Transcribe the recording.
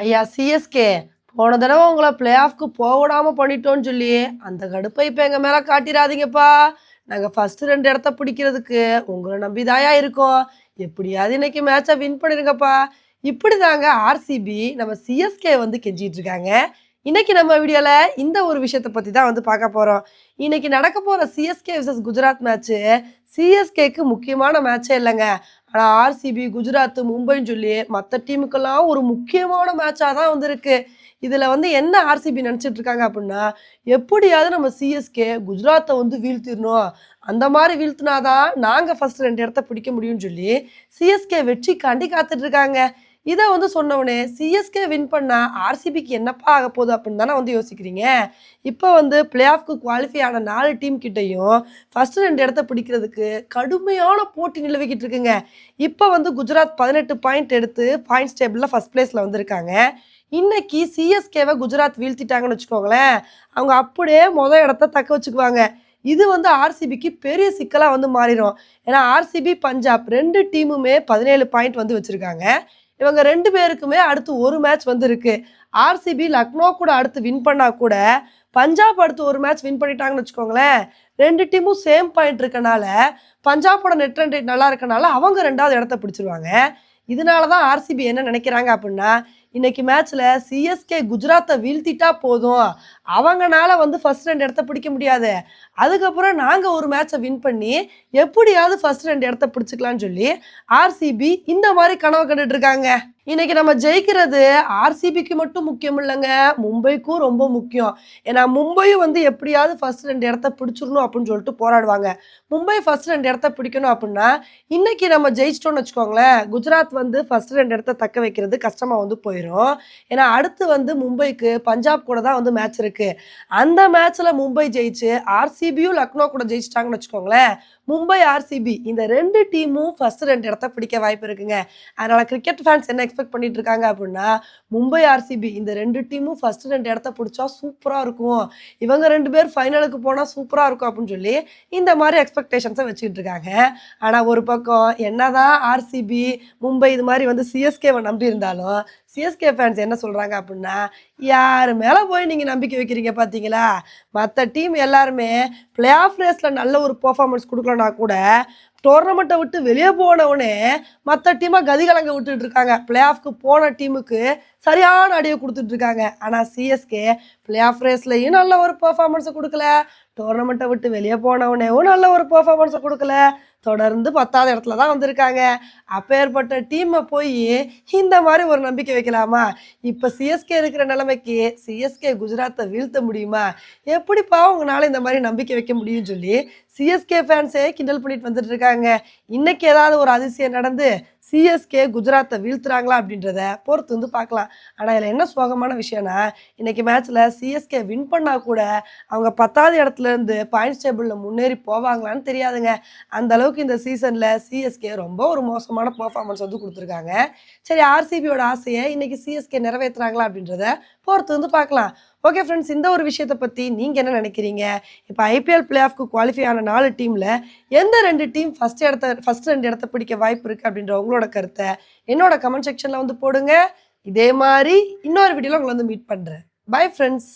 ஐயா சிஎஸ்கே போன தடவை உங்களை பிளே ஆஃப்க்கு போக பண்ணிட்டோன்னு சொல்லி அந்த கடுப்பை இப்போ எங்கள் மேலே காட்டிடாதீங்கப்பா நாங்கள் ஃபஸ்ட்டு ரெண்டு இடத்த பிடிக்கிறதுக்கு உங்களை நம்பி தாயா இருக்கோம். எப்படியாவது இன்னைக்கு மேட்சை வின் பண்ணிருங்கப்பா. இப்படி தாங்க ஆர்சிபி நம்ம சிஎஸ்கே வந்து கெஞ்சிட்டு இருக்காங்க இன்னைக்கு நம்ம வீடியோவில் இந்த ஒரு விஷயத்தை பற்றி தான் வந்து பார்க்க போகிறோம் இன்னைக்கு நடக்க போகிற சிஎஸ்கே விசஸ் குஜராத் மேட்ச்சு சிஎஸ்கேக்கு முக்கியமான மேட்சே இல்லைங்க. ஆனால் ஆர்சிபி குஜராத் மும்பைன்னு சொல்லி மற்ற டீமுக்கெல்லாம் ஒரு முக்கியமான மேட்சாக தான் வந்திருக்கு. இதில் வந்து என்ன ஆர்சிபி நினச்சிட்டு இருக்காங்க அப்படின்னா எப்படியாவது நம்ம சிஎஸ்கே குஜராத்தை வந்து வீழ்த்திடணும். அந்த மாதிரி வீழ்த்தினாதான் நாங்கள் ஃபஸ்ட்டு ரெண்டு இடத்த பிடிக்க முடியும்னு சொல்லி சிஎஸ்கே வெற்றிக்காண்டி காத்துட்டு இருக்காங்க. இதை வந்து சொன்னவனே சிஎஸ்கே வின் பண்ணால் ஆர்சிபிக்கு என்னப்பா ஆக போகுது அப்படின்னு தானே வந்து யோசிக்கிறீங்க? இப்போ வந்து பிளே ஆஃப்க்கு குவாலிஃபை ஆன நாலு டீம் கிட்டையும் ஃபஸ்ட்டு ரெண்டு இடத்த பிடிக்கிறதுக்கு கடுமையான போட்டி நிலவிக்கிட்டு இருக்குங்க. இப்போ வந்து குஜராத் பதினெட்டு பாயிண்ட் எடுத்து பாயிண்ட்ஸ் டேபிளில் ஃபர்ஸ்ட் பிளேஸில் வந்திருக்காங்க. இன்னைக்கு சிஎஸ்கேவை குஜராத் வீழ்த்திட்டாங்கன்னு வச்சுக்கோங்களேன். அவங்க அப்படியே மொதல் இடத்த தக்க வச்சுக்குவாங்க. இது வந்து ஆர்சிபிக்கு பெரிய சிக்கலாக வந்து மாறிடும் ஏன்னா ஆர்சிபி பஞ்சாப் ரெண்டு டீமுமே பதினேழு பாயிண்ட் வந்து வச்சுருக்காங்க. இவங்க ரெண்டு பேருக்குமே அடுத்து ஒரு மேட்ச் வந்திருக்கு. ஆர்சிபி லக்னோ கூட அடுத்து வின் பண்ணால் கூட பஞ்சாப் அடுத்து ஒரு மேட்ச் வின் பண்ணிட்டாங்கன்னு வச்சுக்கோங்களேன். ரெண்டு டீமும் சேம் பாயிண்ட் இருக்கனால பஞ்சாபோட நெட் ரன் ரேட் நல்லா இருக்கனால அவங்க ரெண்டாவது இடத்த பிடிச்சிருவாங்க. இதனால தான் ஆர்சிபி என்ன நினைக்கிறாங்க அப்படின்னா இன்னைக்கு மேட்ச்ல சிஎஸ்கே குஜராத்தை வீழ்த்திட்டா போதும். அவங்கனால வந்து ஃபர்ஸ்ட் ரெண்டு இடத்த பிடிக்க முடியாது. அதுக்கப்புறம் நாங்கள் ஒரு மேட்சை வின் பண்ணி எப்படியாவது ஃபர்ஸ்ட் ரெண்டு இடத்த பிடிச்சிக்கலாம்னு சொல்லி ஆர்சிபி இந்த மாதிரி கனவு கண்டுட்டு இருக்காங்க. இன்னைக்கு நம்ம ஜெயிக்கிறது ஆர்சிபிக்கு மட்டும் முக்கியம் இல்லைங்க. மும்பைக்கும் ரொம்ப முக்கியம். ஏன்னா மும்பையும் வந்து எப்படியாவது ஃபர்ஸ்ட் ரெண்டு இடத்த பிடிச்சிடணும் அப்படின்னு சொல்லிட்டு போராடுவாங்க. மும்பை ஃபர்ஸ்ட் ரெண்டு இடத்த பிடிக்கணும் அப்படின்னா இன்னைக்கு நம்ம ஜெயிச்சிட்டோம்னு வச்சுக்கோங்களேன் குஜராத் வந்து ஃபர்ஸ்ட் ரெண்டு இடத்த தக்க வைக்கிறது கஷ்டமாக வந்து போயிடும் ஏன்னா அடுத்து வந்து மும்பைக்கு பஞ்சாப் கூட தான் வந்து மேட்ச் இருக்கு. அந்த மேட்ச்ல மும்பை ஜெயிச்சு ஆர்சிபியும் லக்னோ கூட ஜெயிச்சிட்டாங்கன்னு வச்சுக்கோங்களேன் மும்பை ஆர்சிபி இந்த ரெண்டு டீமும் ஃபர்ஸ்ட் ரெண்டு இடத்த பிடிக்க வாய்ப்பு இருக்குங்க. அதனால கிரிக்கெட் ஃபேன்ஸ் என்ன எக்ஸ்பெக்ட் பண்ணிட்டு இருக்காங்க அப்படின்னா மும்பை ஆர்சிபி இந்த ரெண்டு டீமும் ஃபர்ஸ்ட் ரெண்டு இடத்த பிடிச்சா சூப்பராக இருக்கும். இவங்க ரெண்டு பேர் ஃபைனலுக்கு போனால் சூப்பராக இருக்கும் அப்படின்னு சொல்லி இந்த மாதிரி எக்ஸ்பெக்டேஷன்ஸை வச்சுக்கிட்டு இருக்காங்க ஆனால் ஒரு பக்கம் என்னதான் ஆர்சிபி மும்பை இது மாதிரி வந்து சிஎஸ்கேவை நம்பி இருந்தாலும் சிஎஸ்கே ஃபேன்ஸ் என்ன சொல்கிறாங்க அப்படின்னா யார் மேலே போய் நீங்கள் நம்பிக்கை வைக்கிறீங்க பார்த்தீங்களா மற்ற டீம் எல்லாருமே பிளே ஆஃப் ரேஸில் நல்ல ஒரு பர்ஃபார்மன்ஸ் கொடுக்கலனா கூட டோர்னமெண்ட்டை விட்டு வெளியே போனவனே மற்ற டீமை கதிகலங்க விட்டுட்டு இருக்காங்க. பிளே ஆஃப்க்கு போன டீமுக்கு சரியான அடியை கொடுத்துட்டு இருக்காங்க. ஆனால் சிஎஸ்கே பிளே ஆஃப் ரேஸ்லையும் நல்ல ஒரு பெர்ஃபார்மன்ஸை கொடுக்கல. டோர்னமெண்ட்டை விட்டு வெளியே போனவனேவும் நல்ல ஒரு பெர்ஃபார்மன்ஸை கொடுக்கல. தொடர்ந்து பத்தாவது இடத்துல தான் வந்திருக்காங்க. அப்பேற்பட்ட டீமை போய் இந்த மாதிரி ஒரு நம்பிக்கை வைக்கலாமா? இப்போ சிஎஸ்கே இருக்கிற நிலைமைக்கு சிஎஸ்கே குஜராத்தை வீழ்த்த முடியுமா? எப்படிப்பா உங்களால இந்த மாதிரி நம்பிக்கை வைக்க முடியும்னு சொல்லி சிஎஸ்கே ஃபேன்ஸே கிண்டல் பண்ணிட்டு வந்துட்டு இருக்காங்க. இன்னைக்கு ஏதாவது ஒரு அதிசயம் நடந்து சிஎஸ்கே குஜராத்தை வீழ்த்துறாங்களா அப்படின்றத பொறுத்து வந்து பார்க்கலாம். ஆனால் இதில் என்ன சோகமான விஷயம்னா இன்றைக்கி மேட்ச்சில் சிஎஸ்கே வின் பண்ணால் கூட அவங்க பத்தாவது இடத்துல இருந்து பாயிண்ட்ஸ் டேபிளில் முன்னேறி போவாங்களான்னு தெரியாதுங்க. அந்த அளவுக்கு இந்த சீசனில் சிஎஸ்கே ரொம்ப ஒரு மோசமான பர்ஃபார்மன்ஸ் வந்து கொடுத்துருக்காங்க. சரி ஆர்சிபியோட ஆசையை இன்றைக்கி சிஎஸ்கே நிறைவேற்றுறாங்களா அப்படின்றத பொறுத்து வந்து பார்க்கலாம். ஓகே ஃப்ரெண்ட்ஸ் இந்த ஒரு விஷயத்தை பற்றி நீங்கள் என்ன நினைக்கிறீங்க? இப்போ ஐபிஎல் பிளே ஆஃப்க்கு குவாலிஃபை ஆன நாலு டீமில் எந்த ரெண்டு டீம் ஃபஸ்ட் இடத்த ஃபஸ்ட் ரெண்டு இடத்த பிடிக்க வாய்ப்பு இருக்குது அப்படின்ற உங்களோட கருத்தை என்னோட கமெண்ட் செக்ஷனில் வந்து போடுங்க. இதே மாதிரி இன்னொரு வீடியோவில் உங்களை வந்து மீட் பண்ணுறேன் பை ஃப்ரெண்ட்ஸ்